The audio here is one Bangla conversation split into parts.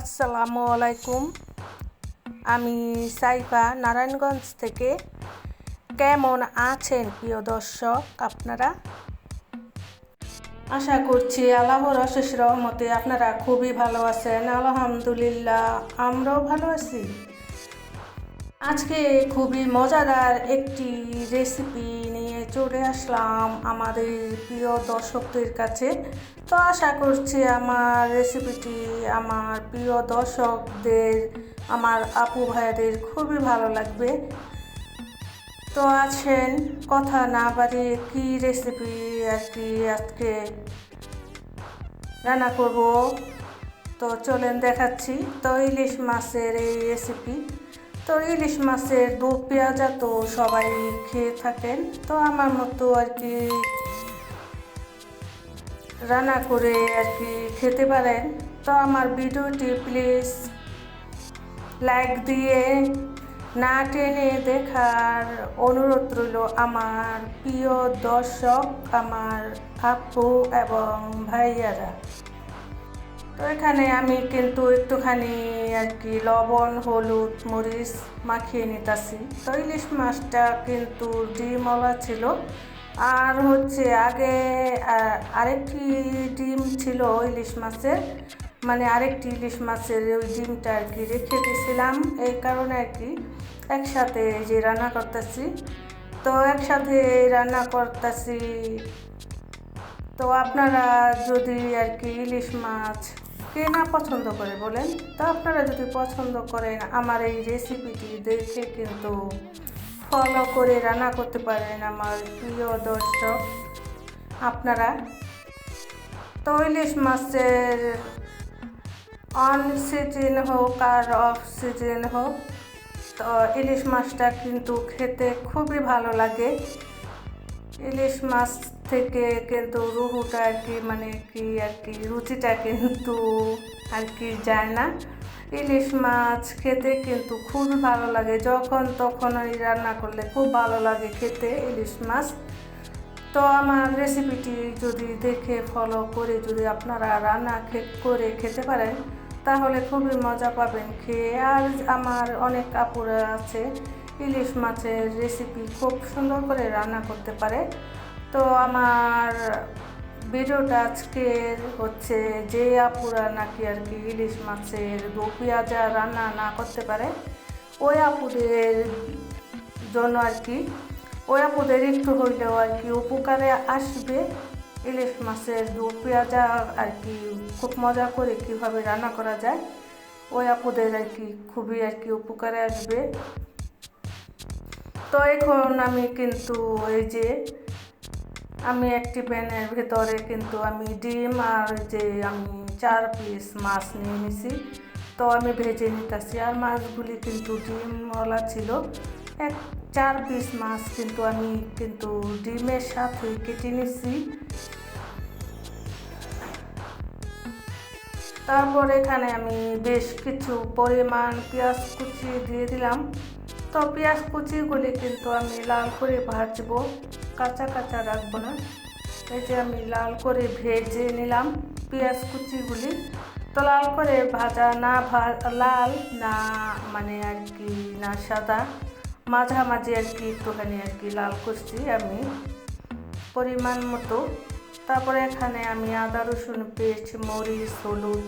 আসসালামু আলাইকুম। আমি সাইফা নারায়ণগঞ্জ থেকে। কেমন আছেন প্রিয় দর্শক আপনারা? আশা করছি আল্লাহর অশেষ রহমতে আপনারা খুবই ভালো আছেন। আলহামদুলিল্লাহ, আমরাও ভালো আছি। আজকে খুবই মজাদার একটি রেসিপি নিয়ে চলে আসলাম আমাদের প্রিয় দর্শকদের কাছে। তো আশা করছি আমার রেসিপিটি আমার প্রিয় দর্শকদের, আমার আপু ভাইদের খুবই ভালো লাগবে। তো আছেন, কথা না বাড়িয়ে কী রেসিপি আর কি আজকে রান্না করব? তো চলেন দেখাচ্ছি। তো ইলিশ মাছের এই রেসিপি তো ইলিশ মাছের দু পেঁয়াজা তো সবাই খেয়ে থাকেন। তো আমার মতো আর কি রান্না করে আর কি খেতে পারেন। তো আমার ভিডিওটি প্লিজ লাইক দিয়ে না টেনে দেখার অনুরোধ রইল আমার প্রিয় দর্শক, আমার আপু এবং ভাইয়ারা। তো এখানে আমি কিন্তু একটুখানি আর কি লবণ, হলুদ, মরিচ মাখিয়ে নিতেছি। তো ইলিশ মাছটা কিন্তু ডিমওয়ালা ছিল। আর হচ্ছে আগে আরেকটি ডিম ছিল ইলিশ মাছের। মানে আরেকটি ইলিশ মাছের ওই ডিমটা আর কি রেখে দিয়েছিলাম এই কারণে আর কি একসাথে যে রান্না করতেছি। তো একসাথে রান্না করতেছি তো আপনারা যদি আর কি ইলিশ মাছ কে না পছন্দ করে বলেন, তো আপনারা যদি পছন্দ করেন, আমার এই রেসিপিটি দেখে কিন্তু ফলো করে রান্না করতে পারেন আমার প্রিয় দর্শক আপনারা। তো ইলিশ মাছের অন সিজন হোক আর অফ সিজন হোক, তো ইলিশ মাছটা কিন্তু খেতে খুবই ভালো লাগে। ইলিশ মাছ থেকে কিন্তু রুহুটা আর কি মানে কি আর কি, রুচিটা কিন্তু আর কি যায় না। ইলিশ মাছ খেতে কিন্তু খুবই ভালো লাগে। যখন তখন ওই রান্না করলে খুব ভালো লাগে খেতে ইলিশ মাছ। তো আমার রেসিপিটি যদি দেখে ফলো করে যদি আপনারা রান্না করে খেতে পারেন, তাহলে খুবই মজা পাবেন খেয়ে। আর আমার অনেক কাপড় আছে ইলিশ মাছের রেসিপি খুব সুন্দর করে রান্না করতে পারে। তো আমার ভিডিওটা আজকের হচ্ছে যে আপুরা নাকি আর কি ইলিশ মাছের দু পেঁয়াজা রান্না না করতে পারে, ওই আপুদের জন্য আর কি, ওই আপুদের একটু হইলেও আর কি উপকারে আসবে ইলিশ মাছের দু পেঁয়াজা আর কি খুব মজা করে কীভাবে রান্না করা যায়, ওই আপুদের আর কি খুবই আর কি উপকারে আসবে। তো এখন আমি কিন্তু এই যে আমি একটি প্যানের ভেতরে কিন্তু আমি ডিম আর যে আমি চার পিস মাছ নিয়ে নিছি। তো আমি ভেজে নিতেছি। আর মাছগুলি কিন্তু ডিমওয়ালা ছিল। এক, চার পিস মাছ কিন্তু আমি কিন্তু ডিমের সাথে কেটে নিছি। তারপর এখানে আমি বেশ কিছু পরিমাণ পেঁয়াজ কুচি দিয়ে দিলাম। তো পেঁয়াজ কুচিগুলি কিন্তু আমি লাল করে ভাজবো, কাঁচা কাঁচা রাখব না। এই যে আমি লাল করে ভেজে নিলাম পেঁয়াজ কুচিগুলি। তো লাল করে ভাজা না লাল না মানে আর কি না সাদা, মাঝামাঝি আর কি একটুখানি আর কি লাল করছি আমি। পরিমাণ মতো তারপরে এখানে আমি আদা, রসুন পেস্ট মরিচ, হলুদ,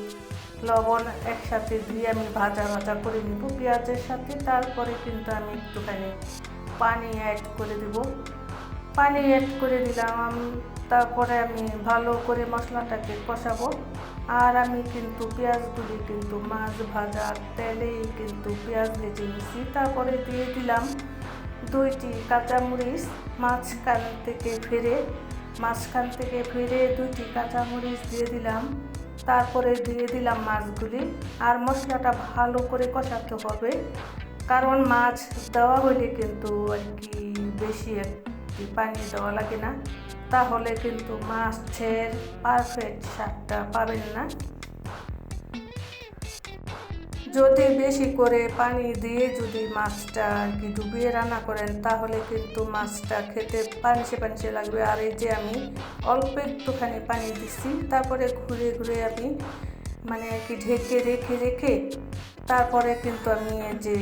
লবণ একসাথে দিয়ে আমি ভাজা ভাজা করে নিব পেঁয়াজের সাথে। তারপরে কিন্তু আমি একটুখানি পানি অ্যাড করে দেব। পানি অ্যাড করে দিলাম আমি। তারপরে আমি ভালো করে মশলাটাকে কষাবো। আর আমি কিন্তু পেঁয়াজগুলি কিন্তু মাছ ভাজা তেলেই কিন্তু পেঁয়াজ ভেজে নিছি। তারপরে দিয়ে দিলাম দুইটি কাঁচামরিচ। মাঝখান থেকে ফিরে মাঝখান থেকে ফিরে দুটি কাঁচামরিচ দিয়ে দিলাম। তারপরে দিয়ে দিলাম মাছগুলি আর মশলাটা ভালো করে কষাতে হবে। কারণ মাছ দেওয়া হলে কিন্তু আর কি বেশি একটি পানি দেওয়া লাগে না। তাহলে কিন্তু মাছের পারফেক্ট স্বাদটা পাবেন না। যদি বেশি করে পানি দিয়ে যদি মাছটা আর কি ডুবিয়ে রান্না করেন, তাহলে কিন্তু মাছটা খেতে পানিসে পানিসে লাগবে। আর এই যে আমি অল্প একটুখানি পানি দিচ্ছি তারপরে ঘুরে ঘুরে আমি মানে আর কি ঢেকে রেখে রেখে তারপরে কিন্তু আমি যে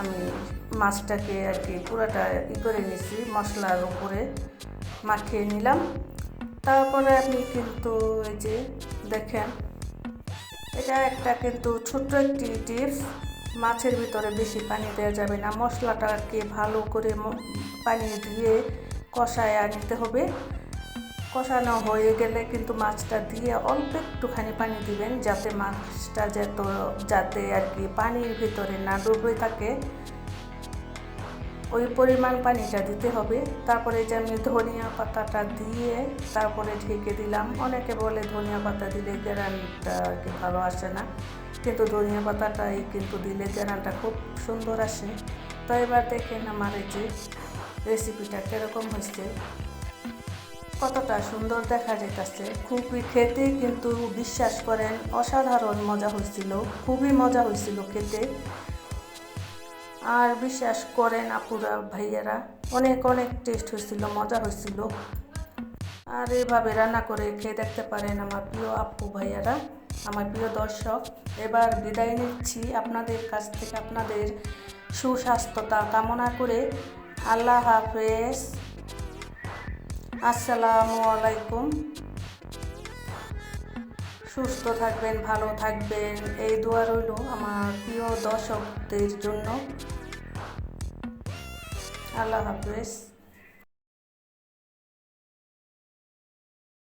আমি মাছটাকে আর কি পুরাটা ই করে নিছি, মশলার উপরে মাখিয়ে নিলাম। তারপরে আপনি কিন্তু এই যে দেখেন এটা একটা কিন্তু ছোট্ট একটি টিপস মাছের ভিতরে বেশি পানি দেওয়া যাবে না। মশলাটাকে ভালো করে পানি দিয়ে কষায় আনতে হবে। কষানো হয়ে গেলে কিন্তু মাছটা দিয়ে অল্প একটুখানি পানি দিবেন, যাতে মাছটা যত যাতে আর কি পানির ভিতরে না ডুবে থাকে। ওই পরিমাণ পানিটা দিতে হবে। তারপরে যে আমি ধনিয়া পাতাটা দিয়ে তারপরে ঢেকে দিলাম। অনেকে বলে ধনিয়া পাতা দিলে গ্যারানটা কি ভালো আসে না। কিন্তু ধনিয়া পাতাটাই কিন্তু দিলে গ্যারানটা খুব সুন্দর আসে। তো এবার দেখেন আমার এই যে রেসিপিটা কীরকম হয়েছে। কতটা সুন্দর দেখা যেতেছে খুবই খেতে কিন্তু বিশ্বাস করেন, অসাধারণ মজা হয়েছিল। খুবই মজা হয়েছিল খেতে। আর বিশ্বাস করেন আপুরা, ভাইয়ারা, অনেক অনেক টেস্ট হয়েছিল, মজা হয়েছিল। আর এভাবে রান্না করে খেয়ে দেখতে পারেন আমার প্রিয় আপু, ভাইয়ারা, আমার প্রিয় দর্শক। এবার বিদায় নিচ্ছি আপনাদের কাছ থেকে, আপনাদের সুস্বাস্থ্যতা কামনা করে। আল্লাহ হাফেজ। আসসালামু আলাইকুম। সুস্থ থাকবেন ভালো থাকবেন। এই দোয়া রইল আমার প্রিয় দর্শকদের জন্য। আল্লাহ হাফেজ।